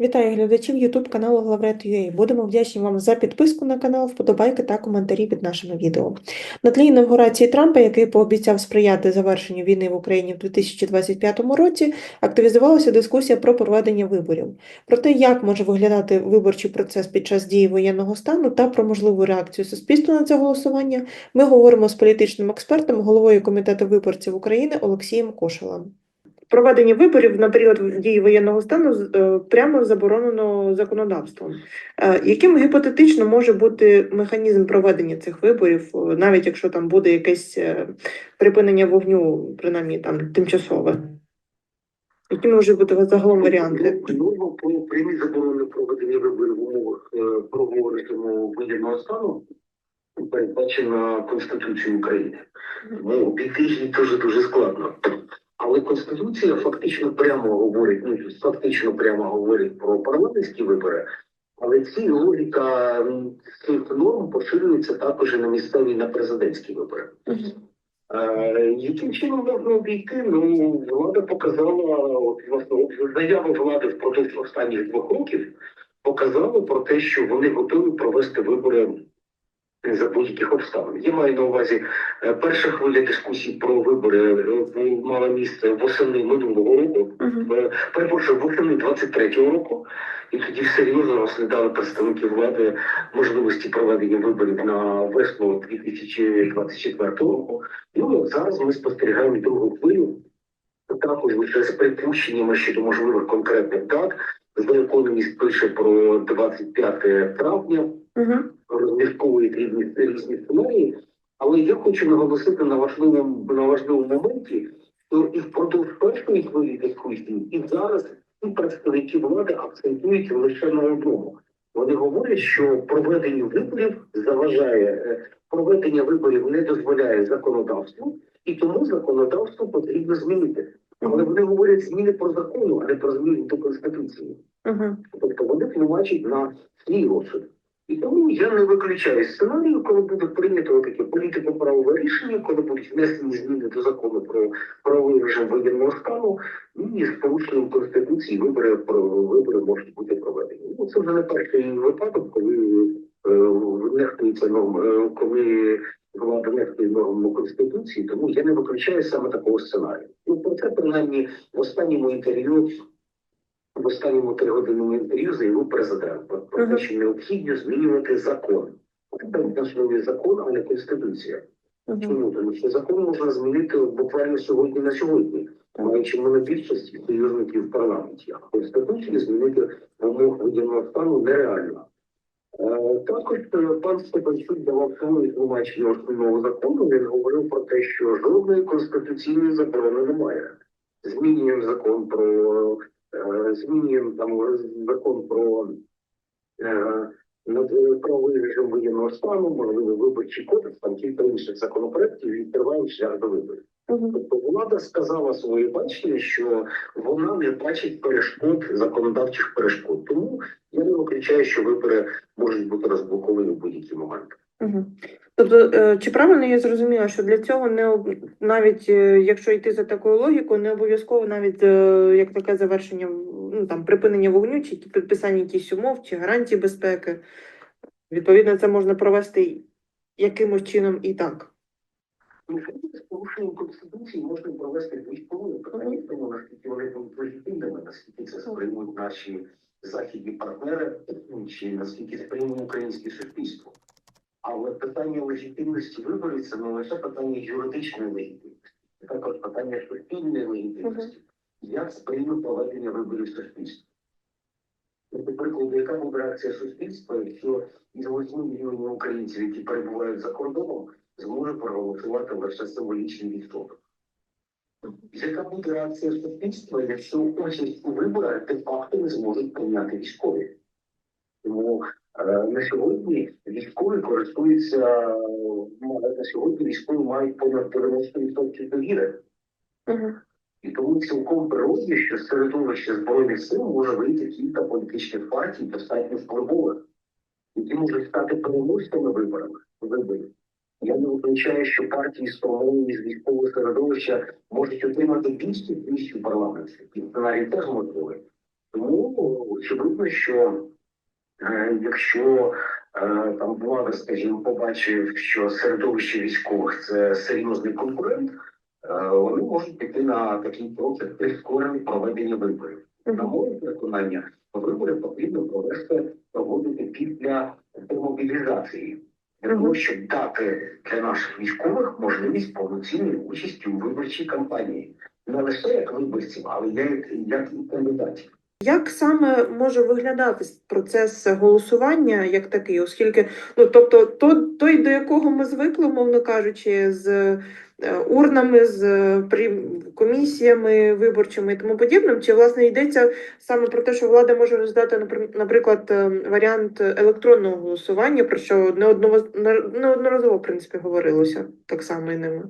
Вітаю глядачів YouTube каналу Главред.ua. Будемо вдячні вам за підписку на канал, вподобайки та коментарі під нашими відео. На тлі інавгурації Трампа, який пообіцяв сприяти завершенню війни в Україні в 2025 році, активізувалася дискусія про проведення виборів. Про те, як може виглядати виборчий процес під час дії воєнного стану та про можливу реакцію суспільства на це голосування, ми говоримо з політичним експертом, головою комітету виборців України Олексієм Кошелем. Проведення виборів на період дії воєнного стану е, прямо заборонено законодавством. Е, Яким гіпотетично може бути механізм проведення цих виборів, е, навіть якщо там буде якесь припинення вогню, принаймні там тимчасове? Які можуть бути загалом варіанти? Норма про прямі заборони проведення виборів в умовах проговорюємо воєнного стану передбачена Конституцією України. Тому обійти її теж дуже складно. Але Конституція фактично прямо говорить, ну фактично прямо говорить про парламентські вибори, але ці логіка цих норм поширюється також і на місцеві на президентські вибори. Е, Яким чином можна обійти? Ну, влада показала, от, заява влади впродовж останніх двох років показала про те, що вони готові провести вибори за будь-яких обставин. Я маю на увазі е, перша хвиля дискусій про вибори е, мала місце восени минулого року. Е, Перепрошую, восени 23-го року, і тоді серйозно розглядали представники влади можливості проведення виборів на весну 2024 року. Ну зараз ми спостерігаємо другу хвилю, також лише з припущеннями щодо можливих конкретних дат. Economist пише про 25 травня. Розмірковують різні, різні сценарії. Але я хочу наголосити на важливому на важливому моменті, що і впродовж першої хвилі дискусії, і зараз ці представники влади акцентують лише на одному. Вони говорять, що проведення виборів заважає е, проведення виборів не дозволяє законодавству, і тому законодавство потрібно змінити. Але вони говорять зміни про закону, а не про зміни до конституції. Тобто вони тлумачать на свій розсуд. І тому я не виключаю сценарію, коли буде прийнято таке політико-правове рішення, коли будуть внесені зміни до закону про правовий режим воєнного стану, і з порушенням конституції вибори про вибори можуть бути проведені. Ну це вже не перший випадок, коли е, нехтується норм, е, коли влада нехтує нормами конституції, тому я не виключаю саме такого сценарію. Ну про це принаймні в останньому інтерв'ю в останньому тригодинному інтерв'ю заявив президент про те, що необхідно змінювати закон. Це на основі закон, а не конституція. Чому? Тому що закон можна змінити буквально сьогодні на сьогодні, маючи монобільшості союзників в парламенті. А конституцію змінити в умовах воєнного стану нереально. Е, Також е, пан Степанчук давав своє тлумачення основного закону. Він говорив про те, що жодної конституційної заборони немає. Змінюємо закон про змінюємо там закон про е, правовий режим воєнного стану, можливо, виборчий кодекс, там кілька інших законопроєктів і відкриваємо шлях до виборів. Тобто влада сказала своє бачення, що вона не бачить перешкод, законодавчих перешкод. Тому я не виключаю, що вибори можуть бути розблоковані в будь-який момент. Мгм. Тобто, е, чи правильно я зрозуміла, що для цього не навіть е, якщо йти за такою логікою, не обов'язково навіть е, як таке завершення ну там припинення вогню, чи підписання якихось умов, чи гарантій безпеки. Відповідно, це можна провести якимось чином і так. Ну, з порушенням конституції можна провести військові питання тому, наскільки вони будуть легітимними, наскільки це сприймуть наші західні партнери, ну, чи наскільки сприйме українське суспільство. Але питання легітимності виборів це не лише питання юридичної легітимності, це також питання суспільної легітимності. Як сприйме проведення виборів суспільства? До прикладу, яка буде реакція суспільства, якщо із 8 мільйонів українців, які перебувають за кордоном, зможе проголосувати лише символічний відсоток. Яка буде реакція суспільства, якщо участь у виборах де-факто не зможуть прийняти військові? На сьогодні військові користуються ну, на сьогодні військові мають понад 90% довіри. Угу. І тому цілком природно, що з середовища збройних сил може вийти кілька політичних партій, достатньо впливових, які можуть стати переможцями виборами виборів. Я не виключаю, що партії, сформовані з військового середовища, можуть отримати більшість місць у парламенті. І сценарій теж можливий. Тому очевидно, що якщо е, там влада, скажімо, побачив, що середовище військових це серйозний конкурент, е, вони можуть піти на такий крок, як прискорене проведення виборів. На моє переконання, вибори потрібно провести проводити після демобілізації. Для того, щоб дати для наших військових можливість повноцінної участі у виборчій кампанії, не лише як виборців, але як, як і кандидатів. Як саме може виглядати процес голосування як такий, оскільки ну тобто то, той, до якого ми звикли, мовно кажучи, з е, урнами, з е, комісіями виборчими і тому подібним, чи власне йдеться саме про те, що влада може роздати, наприклад, е, варіант електронного голосування, про що неодноразово в принципі говорилося так само і ними.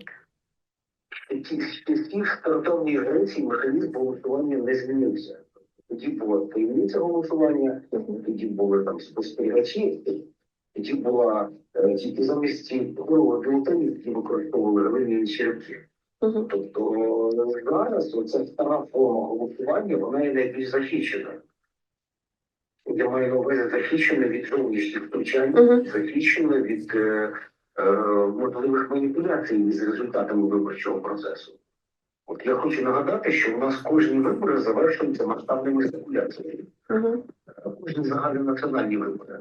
Ті- З часів стартової Греції механізм голосування не змінився. Тоді була таємниця голосування, тоді були там спостерігачі, тоді була е, тільки замість бюлетенів, які використовували глиняні черепки. Тобто е, зараз оця стара форма голосування, вона є найбільш захищена. Я маю на увазі захищена від зовнішніх втручань, захищена від е, е, можливих маніпуляцій з результатами виборчого процесу. От я хочу нагадати, що у нас кожні вибори завершуються масштабними спекуляціями. Мгм. Кожні загальнонаціональні вибори.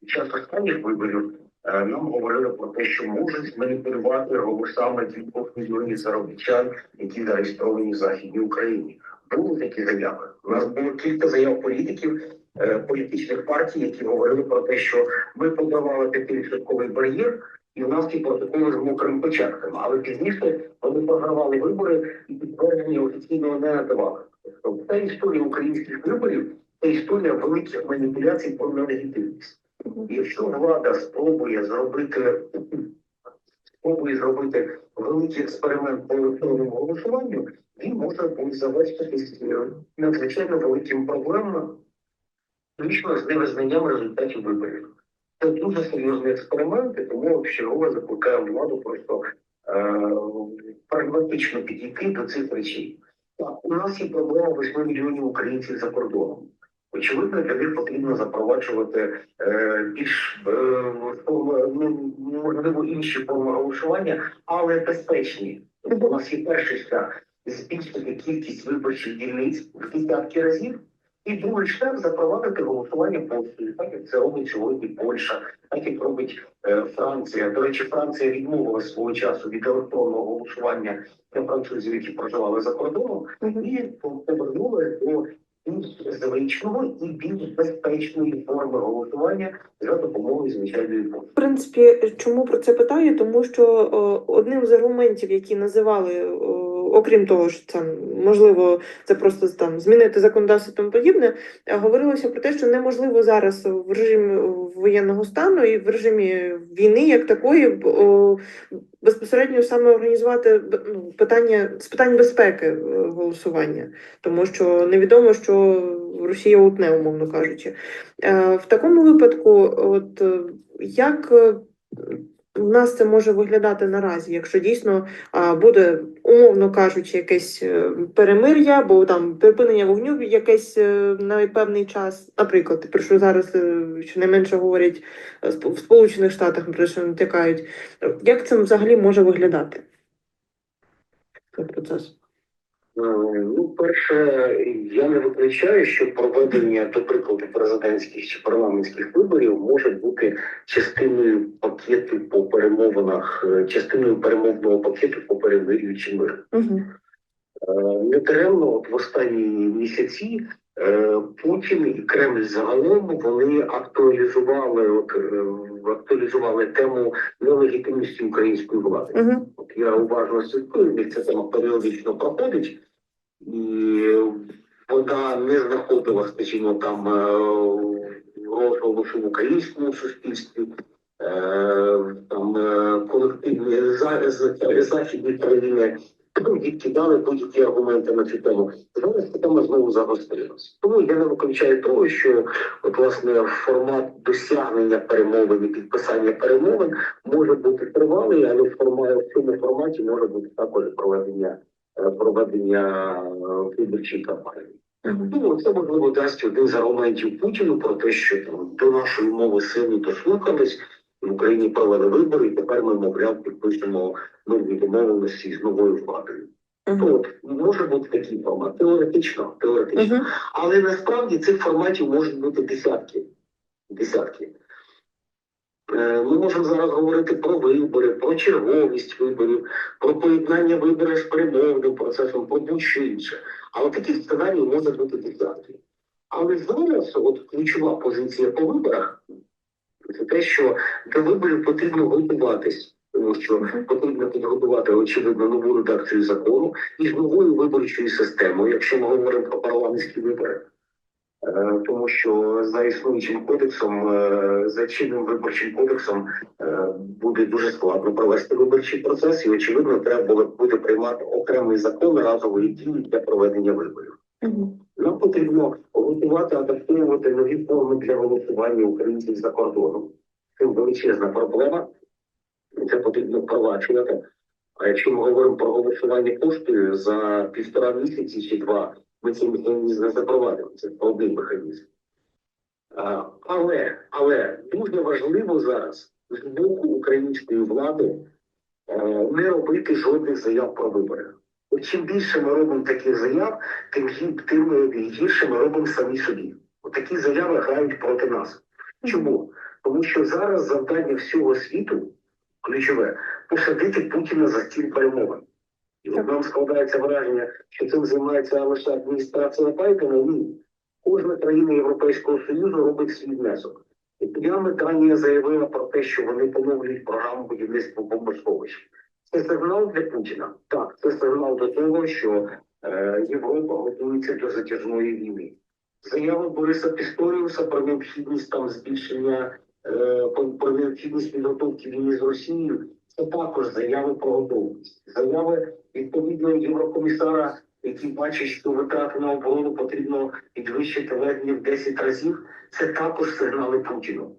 Під час останніх виборів е, нам говорили про те, що можуть маніпулювати голосами кількох мільйонів заробітчан, які зареєстровані в Західній Україні. Були такі заяви. У нас було кілька заяв політиків, е, політичних партій, які говорили про те, що ми подавали п'ятивідсотковий бар'єр, і у нас ці протоколи з мокрими початками. Але пізніше вони програвали вибори і підтвердження офіційного не надавали. Тобто та історія українських виборів це історія великих маніпуляцій про нелегітимність. Якщо влада спробує зробити спробує зробити великий експеримент по електронному голосуванню, він може бути завершитись е, надзвичайно великим проблемами, включно з невизнанням результатів виборів. Це дуже серйозний експеримент, і тому чергове закликає владу просто е, прагматично підійти до цих речей. Так, у нас є проблема 8 мільйонів українців за кордоном. Очевидно, них потрібно запроваджувати е, більш е, ну, можливо інші форми голосування, але безпечні. Тобто у нас є перший шлях збільшити кількість виборчих дільниць в десятки разів, і другий шлях запровадити голосування постою, так як це робить сьогодні Польща, так як робить е, Франція. До речі, Франція відмовила свого часу від електронного голосування для французів, які проживали за кордоном, і повернули до більш звичного і більш безпечної форми голосування за допомогою звичайної пошти. В принципі, чому про це питаю? Тому що о, одним з аргументів, які називали, о, окрім того, що це можливо це просто там змінити законодавство тому подібне, е, говорилося про те, що неможливо зараз в режимі воєнного стану і в режимі війни, як такої, безпосередньо саме організувати ну, питання з питань безпеки е, голосування, тому що невідомо, що Росія утне, умовно кажучи. Е, В такому випадку, от е, як в нас це може виглядати наразі, якщо дійсно буде, умовно кажучи, якесь е, перемир'я, або там припинення вогню якесь е, на певний час, наприклад, про що зараз е, щонайменше говорять в Сполучених Штатах, про що натякають. Як це взагалі може виглядати? Цей процес? Ну, перше, я не виключаю, що проведення, до прикладу, президентських чи парламентських виборів може бути частиною пакету по перемовинах, е, частиною перемовного пакету по перемир'ю чи миру. Угу. Е, от в останні місяці е, Путін і Кремль загалом вони актуалізували от, актуалізували тему нелегітимності української влади. Угу. От я уважно слідкую, як ця тема періодично проходить, і вона не знаходила, скажімо, там розголосу в українському суспільстві. Е, Там е, колективні за- західні країни відкидали будь-які аргументи на цю тему. Зараз ця тема знову загострилась. Тому я не виключаю того, що от власне формат досягнення перемовин і підписання перемовин може бути тривалий, але в форматі в цьому форматі може бути також проведення е, проведення е, виборчої кампанії. Ну, це можливо дасть один з аргументів Путіну про те, що там до нашої мови сильно дослухались, в Україні провели вибори, і тепер ми, мовляв, підпишемо мирні домовленості з новою владою. Мгм. От може бути такий формат, теоретично, теоретично. Мгм. Але насправді цих форматів можуть бути десятки. Десятки. Е, Ми можемо зараз говорити про вибори, про черговість виборів, про поєднання виборів з перемовним процесом, про будь-що інше. Але таких сценаріїв може бути десятки. Але зараз от ключова позиція по виборах це те, що до виборів потрібно готуватись, тому що потрібно підготувати очевидно нову редакцію закону і з новою виборчою системою, якщо ми говоримо про парламентські вибори. Е, Тому що за існуючим кодексом, е, за чинним виборчим кодексом, е, буде дуже складно провести виборчий процес, і очевидно, треба буде приймати окремий закон разової дії для проведення виборів. Мгм. Нам потрібно готувати, адаптовувати нові форми для голосування українців за кордоном. Це величезна проблема. Це потрібно впроваджувати. А якщо ми говоримо про голосування поштою за півтора місяці чи два, ми цей механізм не запровадимо. Це один механізм. Але, але дуже важливо зараз з боку української влади е, не робити жодних заяв про вибори. Чим більше ми робимо таких заяв, тим, тим е, гірше ми робимо самі собі. От такі заяви грають проти нас. Чому? Тому що зараз завдання всього світу ключове посадити Путіна за стіл перемовин. І от нам складається враження, що цим займається лише адміністрація Байдена. Ні. Кожна країна Європейського Союзу робить свій внесок. І прямо Данія заявила про те, що вони поновлюють програму будівництва бомбосховищ. Це сигнал для Путіна. Так, це сигнал до того, що е, Європа готується до затяжної війни. Заява Бориса Пісторіуса про необхідність там збільшення е, про, необхідність підготовки війни з Росією. Це також заяви про готовність. Заяви відповідно Єврокомісара, який бачить, що витрати на оборону потрібно підвищити ледь не в 10 разів. Це також сигнали Путіну.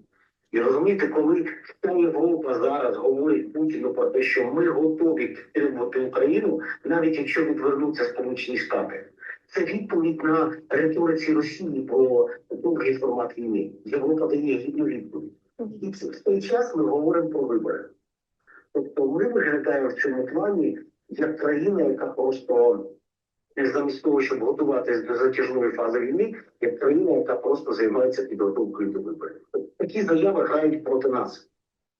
І розумієте, коли вся Європа зараз говорить Путіну про те, що ми готові підтримувати Україну, навіть якщо відвернуться Сполучені Штати. Це відповідь на риториці Росії про довгий формат війни. Європа дає гідну відповідь. І в той час ми говоримо про вибори. Тобто ми виглядаємо в цьому плані як країна, яка просто замість того, щоб готуватись до затяжної фази війни, як країна, яка просто займається підготовкою до виборів. Такі заяви грають проти нас.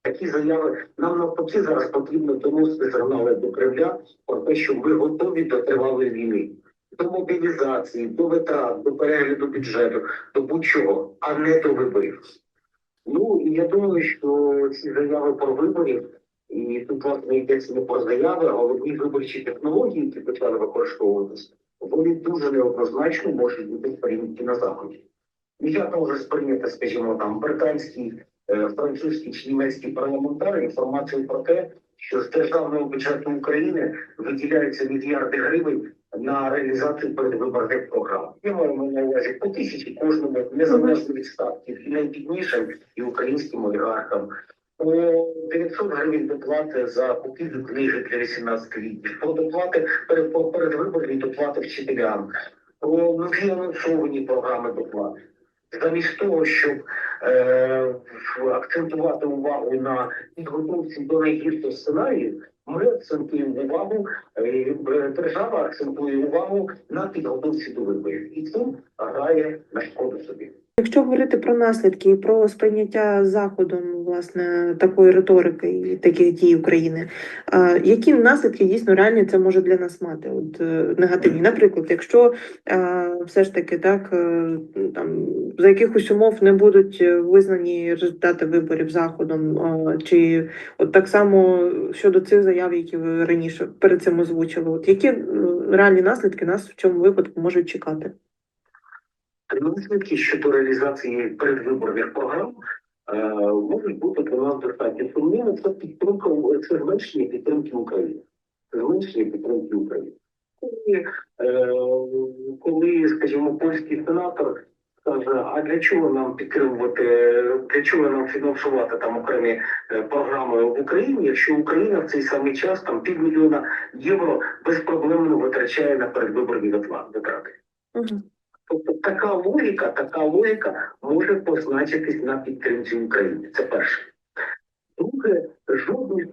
Такі заяви нам навпаки зараз потрібно доносити сигнали до Кремля про те, що ми готові до тривалої війни, до мобілізації, до витрат, до перегляду бюджету, до будь-чого, а не до виборів. Ну і я думаю, що ці заяви про виборів, і тут власне йдеться не про заяви, а головні виборчі технології, які почали використовуватися, вони дуже неоднозначно можуть бути сприйняті на заході. Як може сприйняти, скажімо, там британський, е, французький чи німецький парламентар інформацію про те, що з державного бюджету України виділяються мільярди гривень на реалізацію передвиборних програм. Я маю на увазі по тисячі кожному незалежно від статків і найбіднішим і українським олігархам. По 900 гривень доплати за купівлю книги для 18 літніх, про доплати перед по- передвиборні доплати вчителям, про нові анонсовані програми доплат. Замість того, щоб е, акцентувати увагу на підготовці до найгірших сценаріїв, ми акцентуємо увагу, е, держава акцентує увагу на підготовці до виборів, і це грає на шкоду собі. Якщо говорити про наслідки і про сприйняття заходом власне такої риторики і таких дій України, які наслідки дійсно реальні це може для нас мати? От е, негативні, наприклад, якщо все ж таки так е, там за якихось умов не будуть е, визнані результати виборів заходом, чи от так само щодо цих заяв, які ви раніше перед цим озвучили, от які реальні наслідки нас в цьому випадку можуть чекати? Наслідки щодо реалізації передвиборних програм е, можуть бути для нас достатньо сумнівно. Це підтримка це зменшення підтримки України. Зменшення підтримки України. Коли, е, коли, скажімо, польський сенатор каже, а для чого нам підтримувати, для чого нам фінансувати там окремі е, програми в Україні, якщо Україна в цей самий час там півмільйона євро безпроблемно витрачає на передвиборні витрати. Угу. Тобто така логіка, така логіка може позначитись на підтримці України. Це перше. Друге, жодних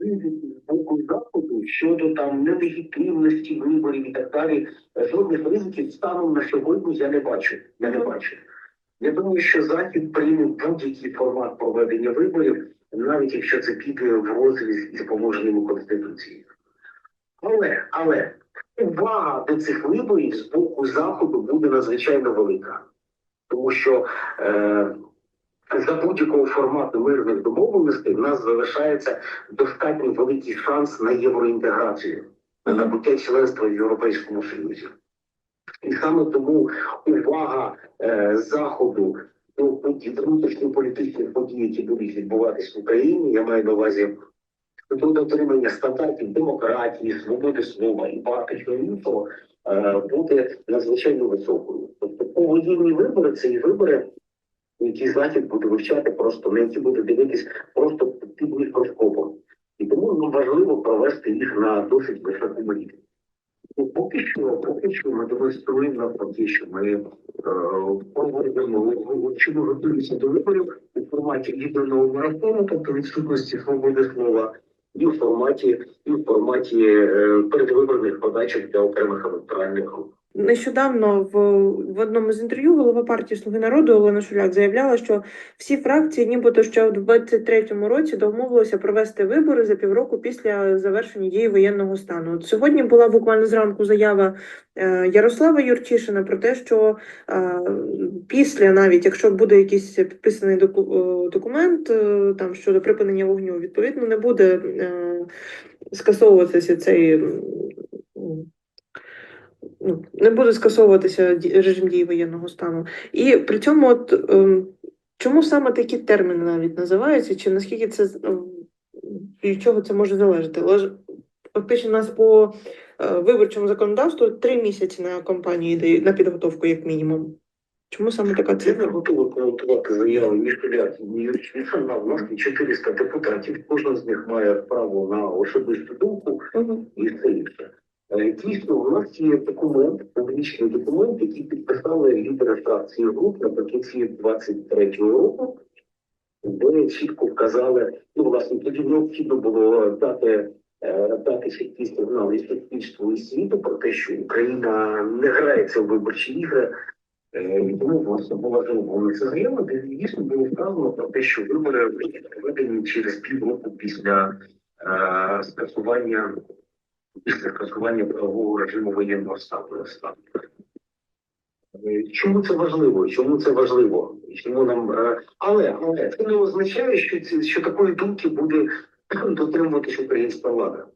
ризиків з боку заходу щодо там нелегітимності виборів і так далі. Жодних ризиків станом на сьогодні я не бачу. Я не бачу. Я думаю, що захід прийме будь-який формат проведення виборів, навіть якщо це піде в розріз із положеннями конституції. Але, але увага до цих виборів з боку заходу буде надзвичайно велика, тому що е, за будь-якого формату мирних домовленостей в нас залишається достатньо великий шанс на євроінтеграцію, на набуття членства в Європейському Союзі. І саме тому увага е, заходу до внутрішньополітичних подій, які будуть відбуватись в Україні, я маю на увазі до дотримання стандартів демократії, свободи слова і багато іншого, е, буде надзвичайно високою. Тобто повоєнні вибори це і вибори, які захід буде вивчати просто на які буде дивитись просто під мікроскопом. І тому нам важливо провести їх на досить високому рівні. Ну, Поки що, поки що ми демонструємо навпаки, що ми е, проводимо чи ми готуємося до виборів у форматі єдиного марафону, тобто відсутності свободи слова, і в форматі, і в форматі е, передвиборних подачок для окремих електоральних груп. Нещодавно в, в одному з інтерв'ю голова партії Слуги народу Олена Шуляк заявляла, що всі фракції, нібито ще в 23-му році, домовилися провести вибори за півроку після завершення дії воєнного стану. От сьогодні була буквально зранку заява е, Ярослава Юрчишина про те, що е, після, навіть якщо буде якийсь підписаний е, документ там щодо припинення вогню, відповідно не буде скасовуватися цей. Ну, не буде скасовуватися режим дії воєнного стану. І при цьому, от ем, чому саме такі терміни навіть називаються, чи наскільки це ем, від чого це може залежати? Леж- Фактично, у нас по е, виборчому законодавству три місяці на кампанію йде на підготовку, як мінімум. Чому саме така Я не цифра? готовий коментувати заяви Мішеля Юрчишина. У нас є 400 депутатів, кожен з них має право на особисту думку і все інше. Е, Дійсно, у нас є документ, публічний документ, який підписали лідери фракції груп наприкінці 23-го року, де чітко вказали, ну, власне, тоді необхідно було дати, е, дати якийсь сигнал і суспільству і світу про те, що Україна не грається в виборчі ігри. Е, і Тому власне була зроблена ця заява, де дійсно було вказано про те, що вибори проведені через півроку після скасування після скасування правового режиму воєнного стану. Е, Чому це важливо? Чому це важливо? Чому нам е, але але це не означає, що ці що такої думки буде дотримуватись українська влада.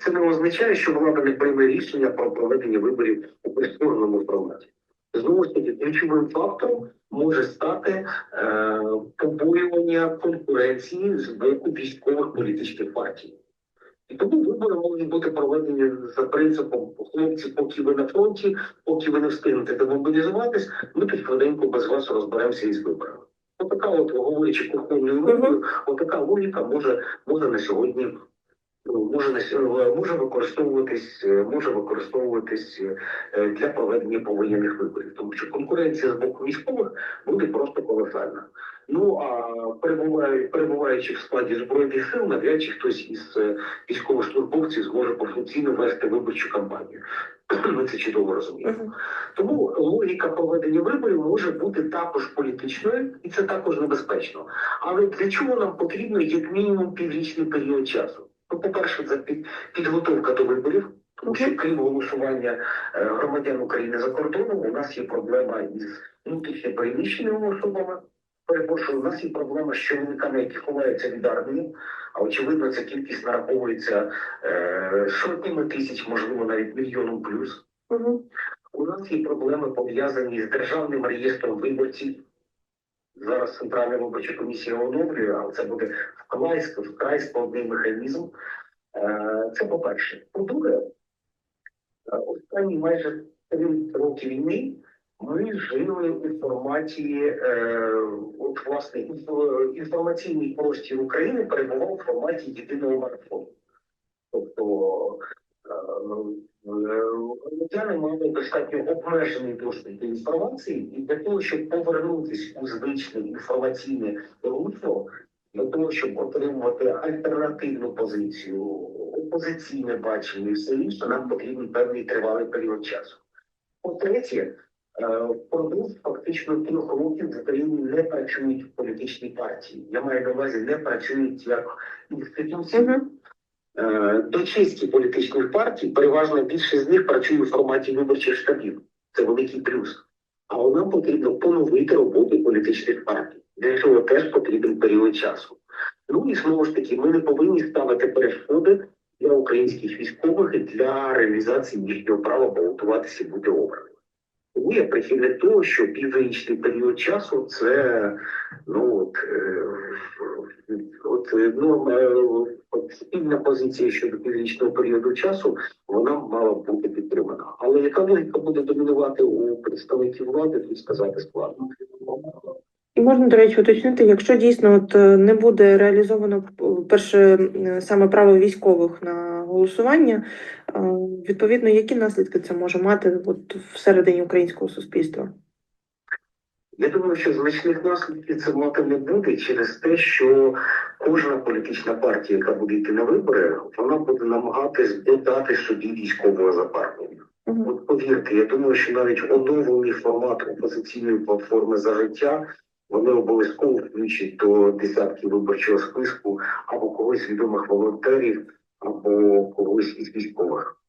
Це не означає, що влада не прийме рішення про проведення виборів у прискореному форматі. Знову ж таки, ключовим фактором може стати е, побоювання конкуренції з боку військових політичних партій. І тому вибори можуть бути проведені за принципом хлопці, поки ви на фронті, поки ви не встигнете демобілізуватись, ми тут швиденько без вас розберемося із виборами. Отака, от говорячи кухонною мовою, отака логіка може, може на сьогодні. Ну, Може сьо- може використовуватись, е, може використовуватись е, для проведення повоєнних виборів, тому що конкуренція з боку військових буде просто колосальна. Ну а перебуваючи в складі збройних сил, навряд чи хтось із е, військовослужбовців зможе повноцінно вести виборчу кампанію. Ми це чудово розуміємо. Тому логіка проведення виборів може бути також політичною, і це також небезпечно. Але для чого нам потрібно як мінімум піврічний період часу? Ну, по-перше, це під, підготовка до виборів, тому що крім голосування е, громадян України за кордоном, у нас є проблема із внутрішньо переміщеними особами. Перепрошую, у нас є проблема з чоловіками, які ховаються від армії, а очевидно, ця кількість нараховується е, сотнями тисяч, можливо, навіть мільйоном плюс. Мгм. У нас є проблеми пов'язані з державним реєстром виборців. Зараз Центральна виборча комісія оновлює, але це буде вкрай, вкрай складний механізм. Е, Це по-перше. По-друге, е, останні майже три роки війни ми жили у форматі, е, от власне, інфо- інформаційний простір України перебував у форматі єдиного марафону. Тобто Громадяни мали достатньо обмежений доступ до інформації, і для того, щоб повернутися у звичне інформаційне русло, для того, щоб отримувати альтернативну позицію, опозиційне бачення і все інше, нам потрібен певний тривалий період часу. По-третє, е, впродовж фактично трьох років в Україні не працюють політичні партії. Я маю на увазі, не працюють як інституції. Е, До честі політичних партій переважна більшість з них працює в форматі виборчих штабів. Це великий плюс. Але нам потрібно поновити роботу політичних партій. Для цього теж потрібен період часу. Ну і знову ж таки, ми не повинні ставити перешкоди для українських військових і для реалізації їхнього права балотуватися і бути обраними. Тому я прихильник того, що піврічний період часу це ну от, е, от е, от спільна позиція щодо піврічного періоду часу, вона мала бути підтримана. Але яка логіка буде домінувати у представників влади, тут сказати складно. І можна, до речі, уточнити, якщо дійсно от не буде реалізовано перше саме право військових на голосування, відповідно, які наслідки це може мати от всередині українського суспільства? Я думаю, що значних наслідків це мати не буде через те, що кожна політична партія, яка буде йти на вибори, вона буде намагатись додати собі військового запарнення. Мгм. От повірте, я думаю, що навіть оновлений формат опозиційної платформи за життя вони обов'язково включать до десятків виборчого списку або когось відомих волонтерів, або когось із військових.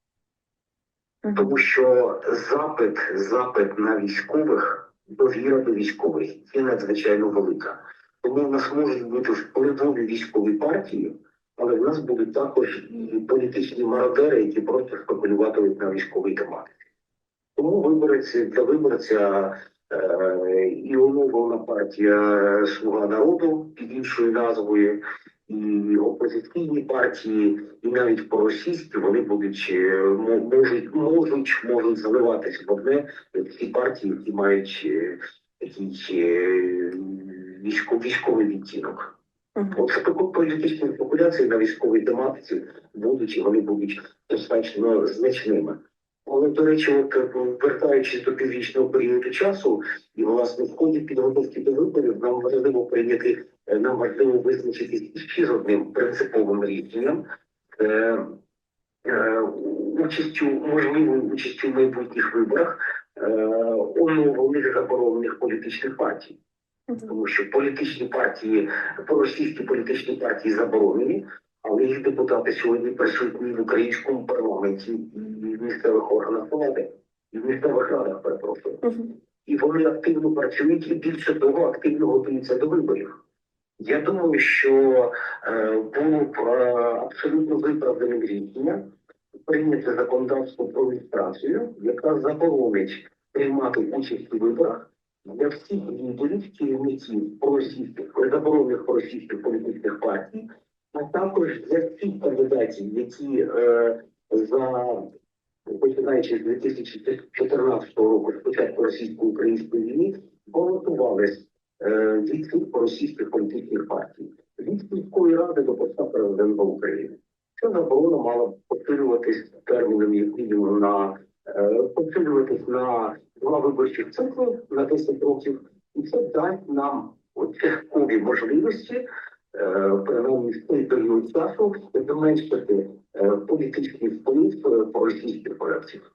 Тому що запит, запит на військових, довіра до військових є надзвичайно велика. Тому в нас можуть бути впливові військові партії, але в нас будуть також і політичні мародери, які просто спекулюватимуть на військовій тематиці. Тому виборець для виборця е, і оновлена партія Слуга народу під іншою назвою, і опозиційні партії, і навіть проросійські, вони будуть е, можуть, можуть, можуть заливатися в одне ці партії, які мають е, такий е, військо- військовий відтінок. От політичні спекуляції на військовій тематиці будуть і вони будуть достатньо значними. Але, до речі, от е, вертаючись до піврічного періоду часу, і власне в ході підготовки до виборів нам важливо прийняти, нам важливо визначитись ще з одним принциповим рішенням. Е, е, участю, можливою участю в майбутніх виборах е, оновлених заборонених політичних партій тому що політичні партії, проросійські політичні партії заборонені, але їх депутати сьогодні присутні в українському парламенті і в місцевих органах влади, і в місцевих радах, перепрошую. Мгм. І вони активно працюють і більше того, активно готуються до виборів. Я думаю, що е, було е, абсолютно виправданим рішення прийняти законодавство про реєстрацію, яка заборонить приймати участь у виборах для всіх лідерів, керівників проросійських заборонених російських політичних партій, а також для всіх кандидатів, які е, за починаючи з 2014 року, з початку російсько-української війни, балотувались від російських політичних партій від сільської ради до поста президента України. Ця заборона мала посилюватись терміном як мінімум на е, посилюватись на два виборчих цикли на 10 років, і це дасть нам часткові можливості, е, принаймні в цей період часу, зменшити е, політичний вплив е, російських проєктів.